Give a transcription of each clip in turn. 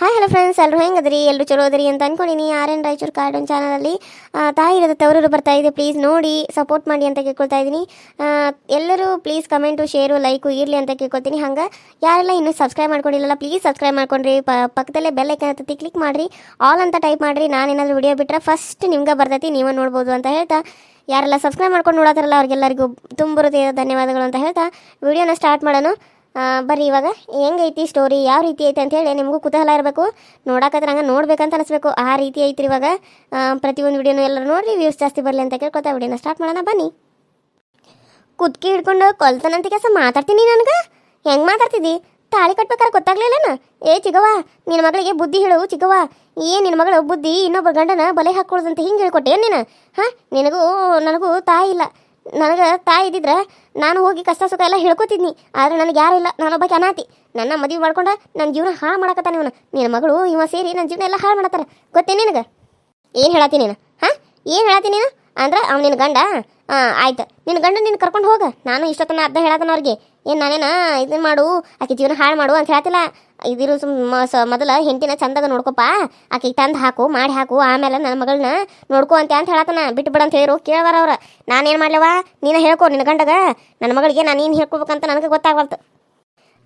Hi hello friends ಎಲ್ಲರೂ ಹೆಂಗದ್ರಿ? ಎಲ್ಲರೂ ಚಲೋ ಅದ್ರಿ ಅಂತ ಅನ್ಕೊಂಡಿನಿ. ಆರ್ ಎನ್ ರಾಯಚೂರು ಕಾರ್ಟೂನ್ ಚಾನಲಲ್ಲಿ ತಾಯಿ ಇರೋದು ತವರೂರು ಬರ್ತಾ ಇದೆ. ಪ್ಲೀಸ್ ನೋಡಿ ಸಪೋರ್ಟ್ ಮಾಡಿ ಅಂತ ಕೇಳ್ಕೊಳ್ತಾ ಇದ್ದೀನಿ ಎಲ್ಲರೂ ಪ್ಲೀಸ್ ಕಮೆಂಟು ಶೇರು ಲೈಕು ಇರಲಿ ಅಂತ ಕೇಳ್ಕೊತೀನಿ ಹಂಗೆ ಯಾರೆಲ್ಲ ಇನ್ನೂ ಸಬ್ಸ್ಕ್ರೈಬ್ ಮಾಡ್ಕೊಂಡಿಲ್ಲಲ್ಲ ಪ್ಲೀಸ್ ಸಬ್ಸ್ಕ್ರೈಬ್ ಮಾಡ್ಕೊಂಡ್ರಿ. ಪಕ್ಕದಲ್ಲೇ ಬೆಲ್ ಐಕನ್ ಹತ್ತಿ ಕ್ಲಿಕ್ ಮಾಡಿರಿ. ಆಲ್ ಅಂತ ಟೈಪ್ ಮಾಡಿರಿ. ನಾನೇನಾದರೂ ವಿಡಿಯೋ ಬಿಟ್ಟರೆ ಫಸ್ಟ್ ನಿಮ್ಗೆ ಬರ್ತೈತಿ, ನೀವೇ ನೋಡ್ಬೋದು ಅಂತ ಹೇಳ್ತಾ. ಯಾರೆಲ್ಲ ಸಬ್ಸ್ಕ್ರೈಬ್ ಮಾಡ್ಕೊಂಡು ನೋಡತ್ತಾರಲ್ಲ ಅವ್ರಿಗೆಲ್ಲರಿಗೂ ತುಂಬ ಧನ್ಯವಾದಗಳು ಅಂತ ಹೇಳ್ತಾ. ವಿಡಿಯೋನ ಸ್ಟಾರ್ಟ್ ಮಾಡೋಣ. ಬರ್ರಿ ಇವಾಗ. ಹೆಂಗೈತಿ ಸ್ಟೋರಿ ಯಾವ ರೀತಿ ಐತೆ ಅಂತ ಹೇಳಿ ನಿಮಗೂ ಕುತೂಹಲ ಇರಬೇಕು. ನೋಡಕತ್ರ ಹಂಗೆ ನೋಡ್ಬೇಕಂತ ಅನಿಸ್ಬೇಕು. ಆ ರೀತಿ ಐತ್ರಿ ಇವಾಗ. ಪ್ರತಿಯೊಂದು ವಿಡಿಯೋನು ಎಲ್ಲರೂ ನೋಡ್ರಿ ವ್ಯೂಸ್ ಜಾಸ್ತಿ ಬರಲಿ ಅಂತ ಕೇಳ್ಕೊತಾ ವಿಡಿಯೋನ ಸ್ಟಾರ್ಟ್ ಮಾಡೋಣ. ಬನ್ನಿ. ಕುದ್ಕಿ ಹಿಡ್ಕೊಂಡು ಕೊಲ್ತಾನಂತ ಕೆಲಸ ಮಾತಾಡ್ತೀನಿ ನನಗೆ? ಹೆಂಗೆ ಮಾತಾಡ್ತಿದ್ದಿ ತಾಳಿ ಕಟ್ಬೇಕಾರೆ ಗೊತ್ತಾಗ್ಲಿಲ್ಲನ? ಏ ಚಿಗವ್ವ ನಿನ್ನ ಮಗಳಿಗೆ ಬುದ್ಧಿ ಹೇಳು ಚಿಗವ್ವ. ಏ ನಿನ್ನ ಮಗಳ ಬುದ್ಧಿ ಇನ್ನೊಬ್ಬ ಗಂಡನ ಬಲೆ ಹಾಕೊಳ್ಳೋದಂತ ಹಿಂಗೆ ಹೇಳ್ಕೊಟ್ಟೆ ನೀನು? ಹಾಂ? ನಿನಗೂ, ನನಗೂ ತಾಯಿ ಇಲ್ಲ. ನನಗೆ ತಾಯಿ ಇದ್ದಿದ್ರೆ ನಾನು ಹೋಗಿ ಕಷ್ಟ ಸುಖ ಎಲ್ಲ ಹೇಳ್ಕೊತಿದ್ನಿ. ಆದರೆ ನನಗೆ ಯಾರು ಇಲ್ಲ. ನಾನೊಬ್ಬಕ್ಕೆ ಅನಾತಿ ನನ್ನ ಮದುವೆ ಮಾಡ್ಕೊಂಡು ನನ್ನ ಜೀವನ ಹಾಳು ಮಾಡಕತ್ತಾನೆ ಇವನು. ನಿನ್ನ ಮಗಳು, ಇವ ಸೇರಿ ನನ್ನ ಜೀವನ ಎಲ್ಲ ಹಾಳು ಮಾಡತ್ತಾರ. ಗೊತ್ತೇ ನಿನಗೆ? ಏನು ಹೇಳತ್ತೀನಿ ನೀನು? ಹಾಂ? ಏನು ಹೇಳತ್ತೀನಿ ನೀನು? ಅಂದ್ರೆ ಅವ್ನು ನಿನ್ನ ಗಂಡ ಆಯ್ತು. ನಿನ್ನ ಗಂಡ ನಿನ್ನ ಕರ್ಕೊಂಡು ಹೋಗ. ನಾನು ಇಷ್ಟೊತ್ತನ ಅರ್ಧ ಹೇಳತನ ಅವ್ರಿಗೆ. ಏನು ನಾನೇನ ಇದನ್ನ ಮಾಡು, ಆಕೆ ಜೀವನ ಹಾಳು ಮಾಡು ಅಂತ ಹೇಳ್ತಿಲ್ಲ. ಇದಿರು ಮೊದಲ ಹೆಂಡತಿನ ಚಂದಾಗ ನೋಡ್ಕೊಪ್ಪ. ಆಕೆಗೆ ತಂದು ಹಾಕು, ಮಾಡಿ ಹಾಕು, ಆಮೇಲೆ ನನ್ನ ಮಗಳನ್ನ ನೋಡ್ಕೊ ಅಂತ ಅಂತ ಹೇಳತ್ತನ ಬಿಟ್ಟು ಬಿಡು ಅಂತ ಹೇಳಿರು, ಕೇಳವಾರ ಅವ್ರ. ನಾನೇನು ಮಾಡ್ಲವ ನೀನು ಹೇಳ್ಕೊ ನಿನ್ನ ಗಂಡಗ. ನನ್ನ ಮಗಳಿಗೆ ನಾನು ಏನು ಹೇಳ್ಕೊಬೇಕಂತ ನನಗೆ ಗೊತ್ತಾಗ್ಬಾರ್ದು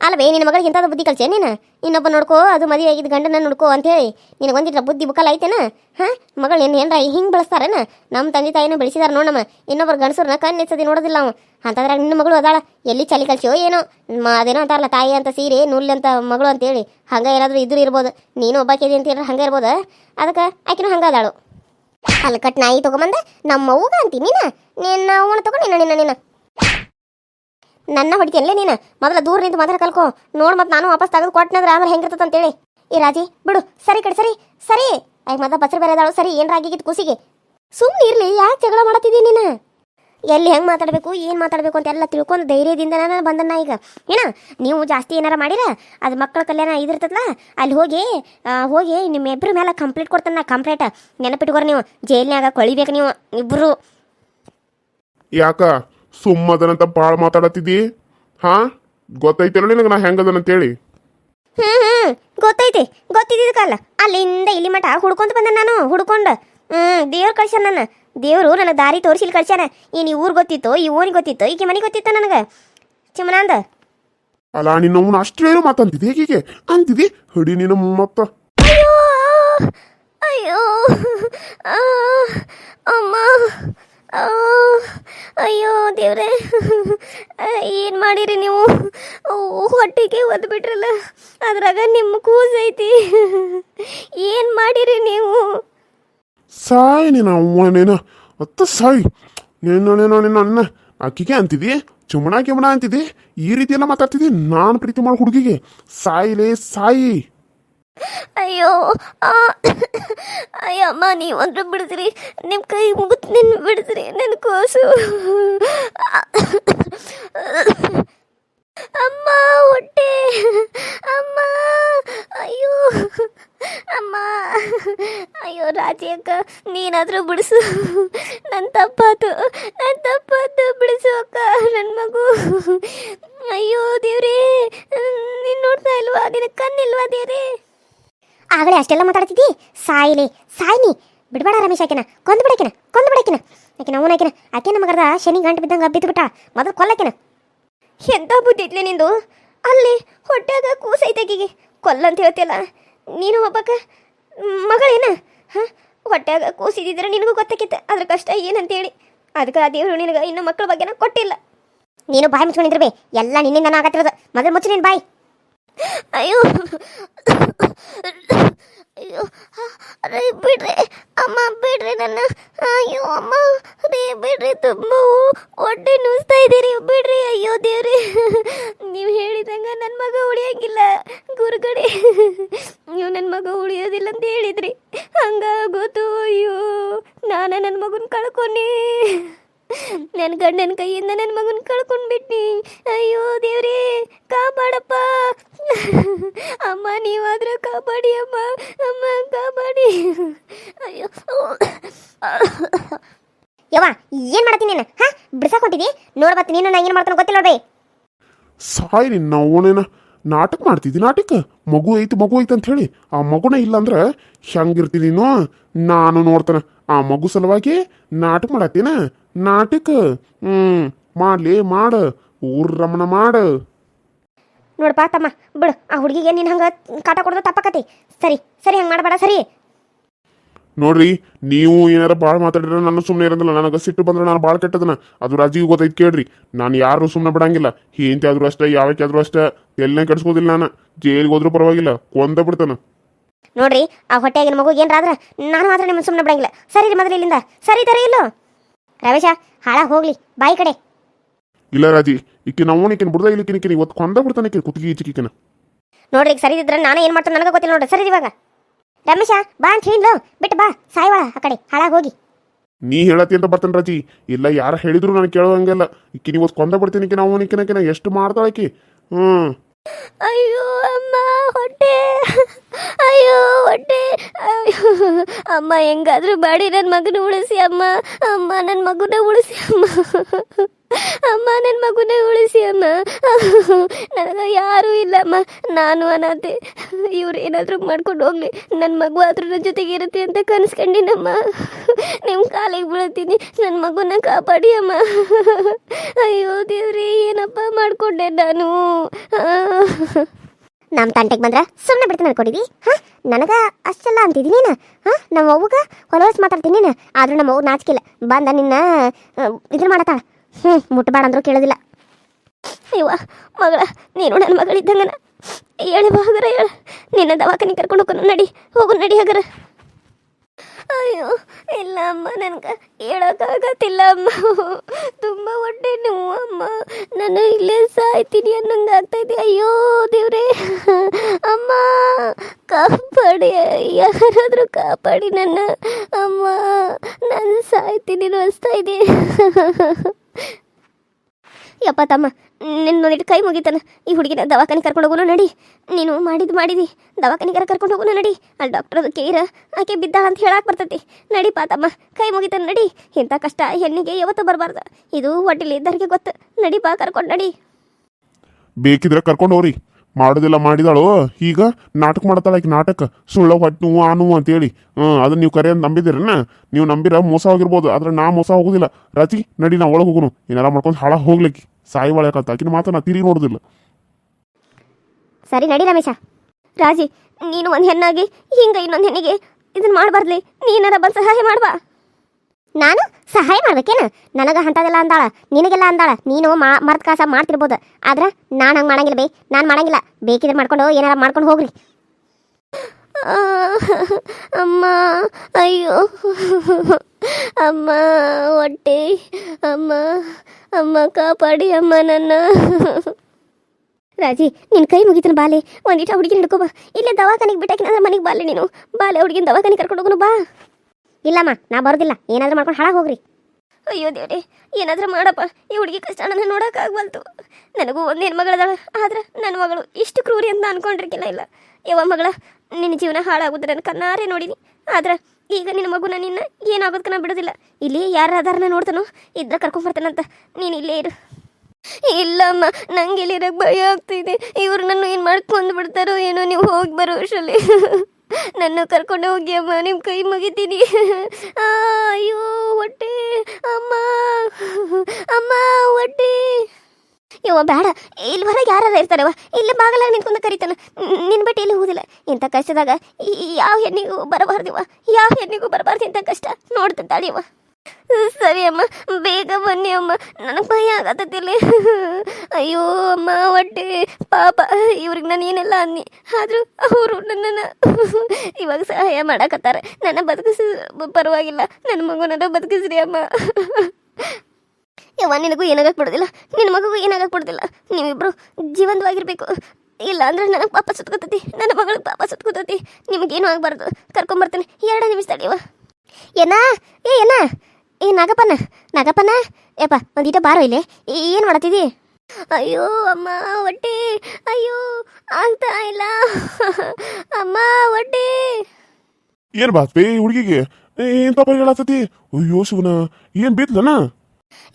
ಅಲ್ವೇ ನಿನ್ನ ಮಗಳಿಗೆ ಇಂಥದ್ದು ಬುದ್ಧಿ ಕಲ್ಸೆ ನೀನು? ಇನ್ನೊಬ್ಬ ನೋಡ್ಕೋ, ಅದು ಮದುವೆ ಆಗಿದ್ದ ಗಂಡನ ನೋಡ್ಕೋ ಅಂತೇಳಿ ನಿನಗೆ ಒಂದಿಟ್ರ ಬುದ್ಧಿ ಬುಕ್ಕಲ್ಲ ಐತೇನ? ಹಾಂ? ಮಗಳು ನಿನ್ನ ಏನರ ಹಿಂಗೆ ಬೆಳೆಸ್ತಾರೇನ? ನಮ್ಮ ತಂದೆ ತಾಯಿನೂ ಬೆಳೆಸಿದಾರ ನೋಡಮ್ಮ ಇನ್ನೊಬ್ಬರು ಗಂಡಸರನ್ನ ಕಣ್ಣೆಚ್ಚದಿ ನೋಡೋದಿಲ್ಲ ಅವ. ಅಂತಂದ್ರೆ ನಿನ್ನ ಮಗಳು ಅದಾಳ. ಎಲ್ಲಿ ಚಳಿ ಕಲ್ಸಿಯೋ ಏನೋ? ಅದೇನೋ ಅಂತಾರಲ್ಲ, ತಾಯಿ ಅಂತ ಸೀರೆ ನೂಲ್ ಅಂತ ಮಗಳು ಅಂತೇಳಿ ಹಂಗೆ ಏನಾದರೂ ಇದ್ರೂ ಇರ್ಬೋದು. ನೀನು ಒಬ್ಬಾಕಿದೆ ಅಂತ ಹೇಳಿದ್ರೆ ಹಂಗೆ ಇರ್ಬೋದು? ಅದಕ್ಕೆ ಆಕಿನೂ ಹಂಗೆ ಅದಾಳು. ಅಲ್ಲಿ ಕಟ್ ನಾಯಿ ತೊಗೊಂಬಂದ ನಮ್ಮ ಅವ್ಗ ಅಂತೀನಿ ನೀನು ನಿನ್ನ ಅವನ ತಗೊಂಡು ನಿನ್ನ ನಿನ್ನ. ನಿನ್ನ ಹೊಡಿತಿಯಲ್ಲೇ ನೀನು? ಮೊದಲ ದೂರ ನಿಂತು ಮೊದಲ ಕಲ್ಕೋ. ನೋಡ್ ಮತ್ತೆ ನಾನು ವಾಪಸ್ ತೆಗೆದು ಕೊಟ್ಟನಂದ್ರೆ ಆಮೇಲೆ ಹೆಂಗಿರ್ತದ ಅಂತೇಳಿ. ಈ ರಾಜಿ, ಬಿಡು. ಸರಿ ಕಡೆ ಸರಿ ಸರಿ. ಆಯ್ತು ಮತ್ತೆ ಬಸರು ಬೇರೆ ಅದಾಳು, ಸರಿ. ಏನ್ ರಾಗಿಗಿತ್ತು ಕೂಸಿಗೆ. ಸುಮ್ಮನೆ ಇರ್ಲಿ, ಯಾಕೆ ಜಗಳ ಮಾಡತ್ತಿದ್ದಿ ನೀನು? ಎಲ್ಲಿ ಹೆಂಗೆ ಮಾತಾಡಬೇಕು, ಏನು ಮಾತಾಡಬೇಕು ಅಂತ ಎಲ್ಲ ತಿಳ್ಕೊಂಡು ಧೈರ್ಯದಿಂದ ನಾನು ಬಂದನ್ನ ಈಗ. ಏನ, ನೀವು ಜಾಸ್ತಿ ಏನಾರ ಮಾಡಿರ? ಅದು ಮಕ್ಕಳ ಕಲ್ಯಾಣ ಇದಿರ್ತದಲ್ಲ ಅಲ್ಲಿ ಹೋಗಿ ಹೋಗಿ ನಿಮ್ಮ ಇಬ್ಬರ ಮೇಲೆ ಕಂಪ್ಲೀಟ್ ಕೊಡ್ತಾನ ಕಂಪ್ಲೀಟ್ ನೆನಪಿಟ್ಕೋರಿ ನೀವು. ಜೈಲ್ನ್ಯಾಗ ಕೊಳಿಬೇಕು ನೀವು ಇಬ್ಬರು ಯಾಕ? ಸುಮ್ಮದನಂತ ಭಾಳ ಮಾತಾಡತ್ತಿದ್ದಿ ಹಾ? ಗೊತ್ತೈತಲ್ಲ ನಿನಗೆ ನಾ ಹೆಂಗದನಂತೇಳಿ ಹ್ಮ್ ಹ್ಮ್ ಗೊತ್ತೈತಿ. ಗೊತ್ತಿದ್ದಕ್ಕಲ್ಲ ಅಲ್ಲಿಂದ ಇಲ್ಲಿ ಮಠ ಹುಡ್ಕೊಂತ ಬಂದ ನಾನು ಹುಡ್ಕೊಂಡು. ಹ್ಮ್ ದೇವ್ರು ಕಳ್ಸ್ಯಾನ ನನ್ನ ದೇವ್ರು ನನಗೆ ದಾರಿ ತೋರಿಸಿಲ್ ಕಳ್ಸ್ಯಾನ. ಏನು ಈ ಊರು ಗೊತ್ತಿತ್ತು ಈ ಊರಿಗೆ ಗೊತ್ತಿತ್ತು ಈಕೆ ಮನೆ ಗೊತ್ತಿತ್ತು ನನಗೆ? ಚಿಮನಾಂದ? ಅಲ್ಲ ನಿನ್ನ ಅವನು ಅಷ್ಟೇನು ಮಾತಂತಿದ್ದೆ ಹೇಗೆ? ಅಂತಿದ್ದಿ ಹಿಡಿ ನಿನ್ನ ಮತ್ತ ಅಯ್ಯೋ ಅಯ್ಯೋ ಆ, ಅಮ್ಮ. ಅಯ್ಯೋ ದೇವ್ರೆ. ಏನು ಮಾಡಿರಿ ನೀವು? ಹೊಟ್ಟೆಗೆ ಒದ್ಬಿಟ್ರಲ್ಲ, ಅದ್ರಾಗ ನಿಮ್ಮ ಕೂಸೈತಿ ಏನು ಮಾಡಿರಿ ನೀವು? ಸಾಯ್ ನೀನ. ಅವನೇನ ಅತ್ತ ಸಾಯ್. ನಿನ್ನ ನಿನ್ನ ಅಣ್ಣ ಅಕ್ಕಿಗೆ ಅಂತಿದ್ದಿ ಚುಮಣ ಕೆಮಣ ಅಂತಿದ್ದಿ ಈ ರೀತಿ ಎಲ್ಲ ಮಾತಾಡ್ತಿದ್ದಿ ನಾನು ಪ್ರೀತಿ ಮಾಡೋ ಹುಡುಗಿಗೆ. ಸಾಯಿಲೇ, ಸಾಯಿ. ಅಯ್ಯೋ ಅಯ್ಯಮ್ಮ ನೀವಂದ್ರೆ ಬಿಡಿದ್ರಿ. ನಿಮ್ಮ ಕೈ ಮುಗಿದು ನಿನ್ನ ಬಿಡಿದ್ರಿ ನನ್ನ ಕೋಸು. ಅಮ್ಮ, ಹೊಟ್ಟೆ. ಅಮ್ಮ, ಅಯ್ಯೋ. ಅಮ್ಮ, ಅಯ್ಯೋ, ರಾಜಿ ಅಕ್ಕ, ನೀನಾದರೂ ಬಿಡಿಸು. ನನ್ನ ತಪ್ಪಾತು ನನ್ನ ತಪ್ಪಾತು ಬಿಡಿಸು ಅಕ್ಕ ನನ್ನ ಮಗು. ಅಯ್ಯೋ, ದೇವ್ರೇ, ನೀನು ನೋಡ್ತಾ ಇಲ್ವಾ? ನಿನ್ನ ಕಣ್ಣಿಲ್ವಾ ದೇವ್ರೇ? ಆಗಲೇ ಅಷ್ಟೆಲ್ಲ ಮಾತಾಡ್ತಿದ್ದಿ? ಸಾಯಿಲಿ ಸಾಯಿನಿ. ಬಿಡ್ಬೇಡ ರಮೇಶ್ ಆಕೆನ. ಕೊಂದು ಬಿಡಕಿನ ಕೊಂದು ಬಿಡಕಿನ ಆಕೆನ. ಅವನಾಕಿನ ಆಕೆ ನಮಗರ್ದ ಶನಿ ಗಂಟು ಬಿದ್ದಂಗೆ ಬಿದ್ದು ಬಿಟ್ಟ. ಮೊದಲು ಕೊಲ್ಲಕಿನ ಎಂತ ಬುದ್ಧಿ ಇದ್ಲಿ ನಿಂದು? ಅಲ್ಲಿ ಹೊಟ್ಟೆಗ ಕೂಸೈತಾಗಿಗೆ ಕೊಲ್ಲಂತ ಹೇಳ್ತಿಲ್ಲ ನೀನು ಒಬ್ಬಕ ಮಗಳೇನ? ಹಾಂ? ಹೊಟ್ಟೆಗ ಕೂಸಿದ್ರೆ ನಿನಗೂ ಗೊತ್ತಾಕಿತ್ತು ಅದ್ರ ಕಷ್ಟ ಏನಂತೇಳಿ. ಅದಕ್ಕೆ ಆ ದೇವರು ನಿನಗೆ ಇನ್ನು ಮಕ್ಕಳ ಬಗ್ಗೆನ ಕೊಟ್ಟಿಲ್ಲ. ನೀನು ಬಾಯಿ ಮುಚ್ಕೊಂಡಿದ್ರಬೇ ಎಲ್ಲ ನಿನ್ನಿಂದ ಆಗತ್ತಿರೋದು. ಮೊದಲು ಮುಚ್ಚು ನೀನು ಬಾಯಿ. ಅಯ್ಯೋ. ಅಯ್ಯೋ. ರೇ ಬಿಡ್ರಿ. ಅಮ್ಮ, ಬಿಡ್ರಿ ನನ್ನ. ಅಯ್ಯೋ, ಅಮ್ಮ. ರೇ ಬಿಡ್ರಿ, ತುಂಬ ಹೊಟ್ಟೆ ನುಸ್ತಾ ಇದ್ದೀರಿ. ಬಿಡ್ರಿ, ಅಯ್ಯೋ ದೇವ್ರಿ. ನೀವು ಹೇಳಿದಂಗ ನನ್ನ ಮಗ ಉಳಿಯಂಗಿಲ್ಲ. ಗುರುಗಡೆ ನೀವು ನನ್ನ ಮಗ ಉಳಿಯೋದಿಲ್ಲ ಅಂತ ಹೇಳಿದ್ರಿ. ಹಂಗಾಗೋತು, ಅಯ್ಯೋ. ನಾನು ನನ್ನ ಮಗನ ಕಳ್ಕೊನಿ ನನ್ನ ಗಂಡನ ಕೈಯಿಂದ ನನ್ನ ಮಗನ ಕಳ್ಕೊಂಡ್ಬಿಟ್ನಿ ಅಯ್ಯೋ ದೇವ್ರೇ, ಕಾಪಾಡಪ್ಪ. ಅಮ್ಮ, ನೀವಾದ್ರೂ ಕಾಪಾಡಿ ಅಮ್ಮ. ಅಮ್ಮ, ಕಾಪಾಡಿ. ಅಯ್ಯೋ. ಯವ್ವ, ಏನು ಮಾಡ್ತೀನಿ ನೀನು? ಹಾಂ, ಬಿಡ್ಸಕ್ ಹೊಂಟಿದಿ? ನೋಡ್ ಬತ್ತಿ ನೀನು ಏನು ಮಾಡ್ತಾನೆ ಗೊತ್ತಿಲ್ಲ ನೋಡ್ಬೇ. ಸಾಯಿ ನಿನ್ನ ಅವನೇನ ನಾಟಕ ಮಾಡ್ತಿದ್ದಿ ನಾಟಕ? ಮಗು ಐತಿ ಮಗು ಐತಿ ಅಂತ ಹೇಳಿ. ಆ ಮಗುನ ಇಲ್ಲ ಅಂದ್ರೆ ಹೆಂಗಿರ್ತೀನಿ ನೀನು? ನಾನು ನೋಡ್ತಾನೆ. ಆ ಮಗು ಸಲುವಾಗಿ ನಾಟಕ ಮಾಡತ್ತೀನ? ನಾಟಕ. ಹ್ಮ್, ಮಾಡ್ಲಿ, ಮಾಡ. ಊರ್ ರಮಣ ಮಾಡ. ನೋಡಪ್ಪ ತಮ್ಮ, ಬಿಡು. ಆ ಹುಡುಗಿಗೆ ನೀನು ಹಂಗೆ ಕಾಟ ಕೊಡೋದು ತಪ್ಪಕತಿ? ಸರಿ ಸರಿ, ಹಂಗೆ ಮಾಡಬೇಡ, ಸರಿ. ನೋಡ್ರಿ ನೀವು ಏನಾರ ಭಾಳ ಮಾತಾಡಿದ್ರೆ ನಾನು ಸುಮ್ಮನೆ ಇರೋದಿಲ್ಲ ನನಗೆ ಸಿಟ್ಟು ಬಂದ್ರೆ ನಾನು ಭಾಳ ಕೆಟ್ಟದನ. ಅದು ರಾಜಿಗೆ ಗೊತ್ತೈತೆ ಕೇಳ್ರಿ. ನಾನು ಯಾರು ಸುಮ್ಮನೆ ಬಿಡಂಗಿಲ್ಲ. ಹೆಂಡತಿ ಆದ್ರೂ ಅಷ್ಟೇ ಯಾವಕ್ಕೆ ಆದ್ರೂ ಅಷ್ಟೇ. ಎಲ್ಲನೇ ಕೆಡ್ಸ್ಕೋದಿಲ್ಲ ನಾನು. ಜೈಲಿಗೆ ಹೋದ್ರೂ ಪರವಾಗಿಲ್ಲ. ಕೊಂದ ಬಿಡ್ತಾನ. ನೋಡ್ರಿ ಆ ಹೊಟ್ಟೆಗಿನ ಮಗು ಏನ್ರಾದ್ರ ನಾನು ಮಾತ್ರ ನಿಮ್ಮ ಸುಮ್ಮನೆ ಬಿಡಂಗಿಲ್ಲ. ಸರಿ ರೀ ಮೊದಲು ಇಲ್ಲಿಂದ. ಸರಿ ತರ ಇಲ್ಲ. ರಮೇಶ ಹಾಳ ಹೋಗ್ಲಿ. ಬಾಯಿ ಕಡೆ. ಇಲ್ಲ ರಾಜಿ ಇಕ್ಕಿ ನಾವು ಈಕಿನ ಬಿಡ್ದ ಈಕಿನ ಇವತ್ತು ಕೊಂದ ಬಿಡ್ತಾನೆ ಕುತ್ತಿಗೆ ಈಚಿಕಿನ ನೋಡ್ರಿ ಸರಿ ಇದ್ರೆ ನಾನು ಏನು ಮಾಡ್ತಾನೆ ನನಗೆ ಗೊತ್ತಿಲ್ಲ ನೋಡ್ರಿ. ಸರಿ ಇವಾಗ. ರಮೇಶ ಬಾ ಅಂತ ಹೇಳಿದ್ಲು. ಬಿಟ್ಟು ಬಾ ಸಾಯ್ವಾಳ ಆ ಕಡೆ ಹಾಳಾಗಿ ಹೋಗಿ. ನೀ ಹೇಳತಿ ಅಂತ ಬರ್ತಾನೆ ರಜಿ. ಇಲ್ಲ ಯಾರು ಹೇಳಿದ್ರು ನಾನು ಕೇಳೋಂಗಿಲ್ಲ ಈಕಿನ ನೀವು ಕೊಂದ ಬಿಡ್ತೀನಿ ಈಕಿನ ಅವನ ಕಿನ ಎಷ್ಟು ಮಾಡ್ತಾಳೆ ಅಕಿ ಹ್ಞೂ ಅಯ್ಯೋ ಅಮ್ಮ ಹೊಟ್ಟೆ. ಅಯ್ಯೋ ಹೊಟ್ಟೆ. ಅಯ್ಯೋ ಅಮ್ಮ ಹೆಂಗಾದ್ರೂ ಬಾಡಿ ನನ್ನ ಮಗನ ಉಳಿಸಿ ಅಮ್ಮ. ಅಮ್ಮ ನನ್ನ ಮಗುನ ಉಳಿಸಿ ಅಮ್ಮ. ಅಮ್ಮ ನನ್ನ ಮಗುನ ಉಳಿಸಿ. ಅಮ್ಮ ನನಗೆ ಯಾರೂ ಇಲ್ಲಮ್ಮ. ನಾನು ಅನಾಥೆ. ಇವ್ರು ಏನಾದರೂ ಮಾಡ್ಕೊಂಡು ಹೋಗ್ಲಿ. ನನ್ನ ಮಗು ಆದರೂ ಜೊತೆಗೆ ಇರುತ್ತೆ ಅಂತ ಕನ್ಸ್ಕೊಂಡಿನಮ್ಮ. ನಿಮ್ಮ ಕಾಲಿಗೆ ಬೀಳ್ತೀನಿ ನನ್ನ ಮಗುನ ಕಾಪಾಡಿ ಅಮ್ಮ ಅಯ್ಯೋ ದೇವ್ರಿ, ಏನಪ್ಪ ಮಾಡ್ಕೊಂಡೆ ನಾನು? ನಮ್ಮ ತಂಟೆಗೆ ಬಂದ್ರ ಸುಮ್ಮನೆ ಬಿಡ್ತೀನಿ ಅನ್ಕೊಂಡಿದ್ವಿ ಹಾ, ನನಗ ಅಷ್ಟೆಲ್ಲ ಅಂತಿದ್ದೀನಿ ನೀನು ಹಾ ನಮ್ಮ ಅವ್ವಗ ಹೊಲವಸ್ ಮಾತಾಡ್ತೀನಿ ನೀನು ಆದ್ರೂ ನಮ್ಮ ನಾಚಿಕೆ ನಾಚಿಕಿಲ್ಲ ಬಂದ ನಿನ್ನ ಇದನ್ನ ಮಾಡತ್ತಾಳ. ಹ್ಞೂ ಮುಟ್ಟಬೇಡ ಅಂದರೂ ಕೇಳೋದಿಲ್ಲ. ಅಯ್ಯವ್ವ ಮಗಳ, ನೀನು ನನ್ನ ಮಗಳಿದ್ದಂಗನ? ಹೇಳಿ ಹಾಗರ ಹೇಳ. ನಿನ್ನ ದವಾಖಾನೆ ಕರ್ಕೊಂಡು ಹೋಗೋನು ನಡಿ. ಹೋಗು, ನಡಿ ಹಾಗರ. ಅಯ್ಯೋ, ಇಲ್ಲ ಅಮ್ಮ, ನನ್ಗೆ ಹೇಳೋಕ್ಕಾಗತ್ತಿಲ್ಲ ಅಮ್ಮ. ತುಂಬ ಹೊಟ್ಟೆ ನೋವು ಅಮ್ಮ. ನಾನು ಇಲ್ಲೇ ಸಾಯ್ತೀನಿ ಅನ್ನಂಗೆ ಆಗ್ತಾಯಿದ್ದೆ ಅಯ್ಯೋ, ದೇವ್ರೇ. ಅಮ್ಮ, ಕಾಪಾಡಿ. ಯಾರಾದರೂ ಕಾಪಾಡಿ ನನ್ನ. ಅಮ್ಮ, ನಾನು ಸಾಯ್ತೀನಿ ಅನಿಸ್ತಾ ಇದೆ. ಯಪ್ಪ ತಮ್ಮ ನಿನ್ನ ನೋಡಿಟ್ಟು ಕೈ ಮುಗಿತಾನೆ. ಈ ಹುಡುಗಿನ ದವಾಖಾನೆ ಕರ್ಕೊಂಡು ಹೋಗೋನು ನಡಿ. ನೀನು ಮಾಡಿದ್ದು ಮಾಡಿದಿ. ದವಾಖಾನಿಗಾರ ಕರ್ಕೊಂಡು ಹೋಗೋನು ನಡಿ. ಅಲ್ಲಿ ಡಾಕ್ಟರ್ ಅದು ಕೇರ. ಆಕೆ ಬಿದ್ದಾಳ ಅಂತ ಹೇಳಕ್ಕೆ ಬರ್ತೈತಿ. ನಡಿ ಪಾತಮ್ಮ, ಕೈ ಮುಗಿತಾನೆ ನಡಿ. ಇಂಥ ಕಷ್ಟ ಹೆಣ್ಣಿಗೆ ಯಾವತ್ತೂ ಬರಬಾರ್ದು. ಇದು ಹೊಟ್ಟೆಲಿ ಇದ್ದವ್ರಿಗೆ ಗೊತ್ತು. ನಡಿ ಬಾ ಕರ್ಕೊಂಡು ನಡಿ. ಬೇಕಿದ್ರೆ ಕರ್ಕೊಂಡು ಹೋಗ್ರಿ. ಮಾಡೋದಿಲ್ಲ ಮಾಡಿದಾಳು, ಈಗ ನಾಟಕ ಮಾಡ್ತಾಳೆ ಆಕಿ ನಾಟಕ. ಸುಳ್ಳ ಹೊಟ್ಟೆ ನೋವು, ಆ ನೋವು ಅಂತೇಳಿ. ಹ್ಞೂ ಅದನ್ನ ನೀವು ಕರೆ ಅಂತ ನಂಬಿದಿರನ್ನ ನೀವು ನಂಬಿರ ಮೋಸ ಹೋಗಿರ್ಬೋದು ಆದ್ರೆ ನಾ ಮೋಸ ಹೋಗೋದಿಲ್ಲ ರಚಿ ನಡಿ ನಾ ಒಳಗೆ ಹೋಗುನು. ಏನಾರ ಮಾಡ್ಕೊಂಡು ಹಾಳ ಹೋಗ್ಲಿಕ್ಕೆ. ಸಾಯಿ ಒಳಕಂತ ಆಕಿನ ಮಾತ್ರ ನಾ ತಿರುಗಿ ನೋಡುದಿಲ್ಲ. ಸರಿ ನಡಿ ರಮೇಶ. ರಾಜಿ ನೀನು ಒಂದು ಹೆಣ್ಣಾಗಿ ಹಿಂಗ ಇನ್ನೊಂದು ಹೆಣ್ಣಿಗೆ ಇದನ್ನ ಮಾಡಬಾರ್ಲಿ ನೀನಾರ ಬಂದು ಸಹಾಯ ಮಾಡ್ಬಾ. ನಾನು? ಸಹಾಯ ಮಾಡ್ಬೇಕೇನ? ನನಗೆ ಅಂಥದೆಲ್ಲ ಅಂದಾಳ ನಿನಗೆಲ್ಲ ಅಂದಾಳ. ನೀನು ಮಾ ಮರದ ಕಾಸ ಮಾಡ್ತಿರ್ಬೋದು. ಆದ್ರೆ ನಾನು ಹಂಗೆ ಮಾಡಂಗಿಲ್ಲ ಬೇ ನಾನು ಮಾಡಂಗಿಲ್ಲ. ಬೇಕಿದ್ರೆ ಮಾಡ್ಕೊಂಡು ಏನಾರ ಮಾಡ್ಕೊಂಡು ಹೋಗ್ರಿ. ಅಮ್ಮ ಅಯ್ಯೋ. ಅಮ್ಮ ಹೊಟ್ಟೆ ಅಮ್ಮ. ಅಮ್ಮ ಕಾಪಾಡಿ ಅಮ್ಮ ನನ್ನ ರಾಜಿ ನಿನ್ನ ಕೈ ಮುಗಿತನ ಬಾಲೆ. ಒಂದಿಟ ಹುಡುಗಿ ಹಿಡ್ಕೊ ಬಾ. ಇಲ್ಲೇ ದವಾಖಾನಿಗೆ ಬಿಟ್ಟಾಕಿನ ಅಂದ್ರೆ ಮನೆಗೆ ಬಾಲೆ ನೀನು. ಬಾಲೆ ಹುಡುಗಿನ ದವಾಖಾನಿಗೆ ಕರ್ಕೊಂಡು ಹೋಗೋನು ಬಾ. ಇಲ್ಲಮ್ಮ, ನಾ ಬರೋದಿಲ್ಲ. ಏನಾದ್ರೂ ಮಾಡ್ಕೊಂಡು ಹಾಳಾಗಿ ಹೋಗ್ರಿ. ಅಯ್ಯೋ ದೇವ್ರಿ, ಏನಾದ್ರೂ ಮಾಡಪ್ಪ. ಈ ಹುಡುಗಿ ಕಷ್ಟ ನನ್ನ ನೋಡೋಕ್ಕಾಗವಲ್ತು ನನಗೂ ಒಂದು ಹೆಣ್ಮಗಳದಾಳ, ಆದ್ರೆ ನನ್ನ ಮಗಳು ಇಷ್ಟು ಕ್ರೂರಿ ಅಂತ ಅನ್ಕೊಂಡಿರ್ಕಿಲ್ಲ ಇಲ್ಲ. ಯಾವ ಮಗಳ ನಿನ್ನ ಜೀವನ ಹಾಳಾಗೋದು ನನ್ನ ಕಣ್ಣಾರೆ ನೋಡಿನಿ. ಆದ್ರೆ ಈಗ ನಿನ್ನ ಮಗುನ ನಿನ್ನ ಏನಾಗೋದಕ್ಕೆ ನಾ ಬಿಡೋದಿಲ್ಲ. ಇಲ್ಲಿ ಯಾರು ಆಧಾರನ ನೋಡ್ತಾನೋ? ಇದ್ರ ಕರ್ಕೊಂಬರ್ತಾನಂತ ನೀನು ಇಲ್ಲೇ ಇರು. ಇಲ್ಲಮ್ಮ, ನಂಗೆ ಇಲ್ಲಿರಕ್ಕೆ ಭಯ ಆಗ್ತಿದೆ. ಇವ್ರು ನನ್ನ ಏನು ಮಾಡ್ಕೊಂಡು ಬಿಡ್ತಾರೋ ಏನೋ, ನೀವು ಹೋಗಿ ಬರೋ ಅಷ್ಟರಲ್ಲಿ. ನನ್ನ ಕರ್ಕೊಂಡು ಹೋಗಿ ಅಮ್ಮ ನಿಮ್ಮ ಕೈ ಮುಗಿತೀನಿ. ಅಯ್ಯೋ, ಹೊಟ್ಟೆ. ಅಮ್ಮ. ಅಮ್ಮ, ಹೊಟ್ಟೆ. ಯವ್ವ, ಬೇಡ. ಇಲ್ಲಿ ಹೊರಗೆ ಯಾರು ಇರ್ತಾರವ ಇಲ್ಲಿ ಬಾಗಲ ನಿಂತ್ಕೊಂಡು ಕರಿತಾನ. ನಿನ್ ಬಿಟ್ಟು ಇಲ್ಲಿ ಹೋಗುದಿಲ್ಲ ಇಂಥ ಕಷ್ಟದಾಗ ಯಾವ ಹೆಣ್ಣಿಗೂ ಬರಬಾರ್ದಿವ ಯಾವ ಹೆಣ್ಣಿಗೂ ಬರಬಾರ್ದು ಇಂಥ ಕಷ್ಟ? ನೋಡ್ತಿದ್ದಾಳಿವ. ಸರಿ ಅಮ್ಮ, ಬೇಗ ಬನ್ನಿ ಅಮ್ಮ. ನನಗೆ ಭಯ ಆಗತ್ತಿಲ್ಲ ಅಯ್ಯೋ ಅಮ್ಮ ಒಟ್ಟೆ ಪಾಪ, ಇವ್ರಿಗೆ ನಾನು ಏನೆಲ್ಲ ಅನ್ನಿ. ಆದರೂ ಅವರು ನನ್ನನ್ನು ಇವಾಗ ಸಹಾಯ ಮಾಡಕತ್ತಾರೆ. ನನ್ನ ಬದುಕಿಸ ಪರವಾಗಿಲ್ಲ. ನನ್ನ ಮಗುನನ್ನು ಬದುಕಿಸ್ರಿ ಅಮ್ಮ. ಯವ್ವ ನಿನಗೂ ಏನಾಗಕ್ಕೆ ಬಿಡೋದಿಲ್ಲ? ನಿನ್ನ ಮಗುಗೂ ಏನಾಗಕ್ಕೆ ಬಿಡೋದಿಲ್ಲ? ನೀವಿಬ್ರು ಜೀವಂತವಾಗಿರ್ಬೇಕು. ಇಲ್ಲ ಅಂದ್ರೆ ನನಗೆ ಪಾಪ ಸುತ್ಕೋತೈತಿ. ನನ್ನ ಮಗಳಿಗೆ ಪಾಪ ಸುತ್ಕೋತೈತಿ. ನಿಮಗೇನು ಆಗಬಾರ್ದು. ಕರ್ಕೊಂಬರ್ತೀನಿ. ಎರಡು ನಿಮಿಷ ತಡೆಯವ ಏನ? ಏ ಏನ? ಏ, ನಾಗಪ್ಪನ? ನಾಗಪ್ಪನ? ಯಪ್ಪ, ಒಂದೀಟ ಬಾರೋ ಇಲ್ಲಿ. ಏನು ಮಾಡತ್ತಿದಿ? ಅಯ್ಯೋ, ಅಮ್ಮ, ಹೊಟ್ಟೆ. ಅಯ್ಯೋ, ಆಗ್ತಾ ಇಲ್ಲ. ಅಮ್ಮ, ಹೊಟ್ಟೆ. ಏನು ಬಾತ್ಪೇ ಹುಡುಗಿಗೆ? ಏನ್ ತಪ್ಪ ಹೇಳತ್ತತಿ ಅಯ್ಯೋ, ಶಿವನ, ಏನು ಬಿದ್ಲನ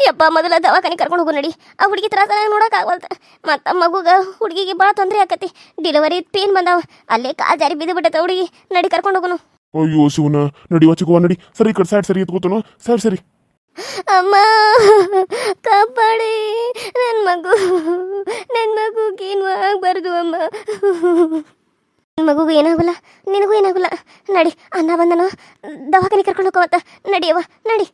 ಯಪ್ಪ ಮೊದಲ ದವಾಖಾನೆ ಕರ್ಕೊಂಡು ಹೋಗು ನಡಿ. ಆ ಹುಡುಗಿ ತ್ರಾಸ ನೋಡೋಕ್ಕಾಗವಲ್ತ. ಮತ್ತು ಮಗುಗ ಹುಡುಗಿಗೆ ಭಾಳ ತೊಂದರೆ ಆಕತಿ. ಡೆಲಿವರಿ ಪೇನ್ ಬಂದಾವ. ಅಲ್ಲೇ ಕಾಲ್ ಜಾರಿ ಬಿದ್ದು ಬಿಟ್ಟೈತೆ ಹುಡುಗಿ. ನಡಿ ಕರ್ಕೊಂಡು ಹೋಗುನು. ಅಯ್ಯೋ ಶಿವನ ನಡಿ ಚಿಕ್ಕವ್ವ ನಡಿ. ಸರಿ ಈ ಕಡೆ ಸೈಡ್ ಸರಿ ಎತ್ಕೋತನು. ಸೈಡ್ ಸರಿ. ಅಮ್ಮ ಕಾಪಾಡಿ. ನನ್ನ ಮಗು ನನ್ನ ಮಗುಗೆ ಏನು ಆಗಬಾರ್ದು ಅಮ್ಮ. ನನ್ನ ಮಗುಗೂ ಏನಾಗಲ್ಲ ನಿನಗೂ ಏನಾಗಲ್ಲ. ನಡಿ ಅನ್ನ ಬಂದನು. ದವಾಖಾನೆ ಕರ್ಕೊಂಡು ಹೋಗೋವತ್ತ ನಡಿಯವ್ವ ನಡಿ.